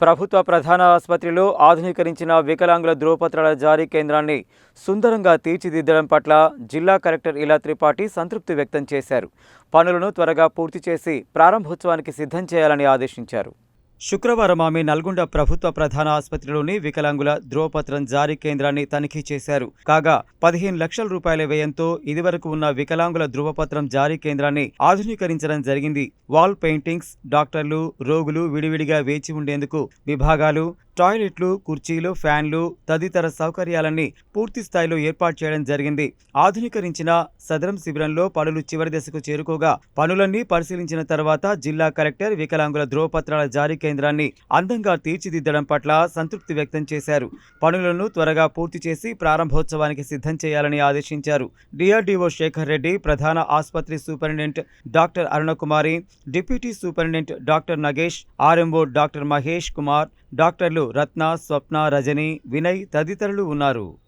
ప్రభుత్వ ప్రధాన ఆసుపత్రిలో ఆధునీకరించిన వికలాంగుల ధ్రువపత్రాల జారీ కేంద్రాన్ని సుందరంగా తీర్చిదిద్దడం పట్ల జిల్లా కలెక్టర్ ఇలా త్రిపాఠి సంతృప్తి వ్యక్తం చేశారు. పనులను త్వరగా పూర్తి చేసి ప్రారంభోత్సవానికి సిద్ధం చేయాలని ఆదేశించారు. శుక్రవారం ఆమె నల్గొండ ప్రభుత్వ ప్రధాన ఆసుపత్రిలోని వికలాంగుల ధ్రువపత్రం జారీ కేంద్రాన్ని తనిఖీ చేశారు. కాగా పదిహేను లక్షల రూపాయల వ్యయంతో ఇదివరకు ఉన్న వికలాంగుల ధ్రువపత్రం జారీ కేంద్రాన్ని ఆధునీకరించడం జరిగింది. వాల్ పెయింటింగ్స్ డాక్టర్లు రోగులు విడివిడిగా వేచి ఉండేందుకు విభాగాలు టాయిలెట్లు కుర్చీలు ఫ్యాన్లు తదితర సౌకర్యాలన్నీ పూర్తి స్థాయిలో ఏర్పాటు చేయడం జరిగింది. ఆధునీకరించిన సదరం శిబిరంలో పనులు చివరి దశకు చేరుకోగా పనులన్నీ పరిశీలించిన తర్వాత జిల్లా కలెక్టర్ వికలాంగుల ధ్రువపత్రాల జారీ కేంద్రాన్ని అందంగా తీర్చిదిద్దడం పట్ల సంతృప్తి వ్యక్తం చేశారు. పనులను త్వరగా పూర్తి చేసి ప్రారంభోత్సవానికి సిద్ధం చేయాలని ఆదేశించారు. డిఆర్డీఓ శేఖర్ రెడ్డి ప్రధాన ఆసుపత్రి superintendent doctor Arunakumari deputy superintendent doctor Nagesh RMO doctor Mahesh Kumar డాక్టర్లు రత్న స్వప్న రజని వినయ్ తదితరులు ఉన్నారు.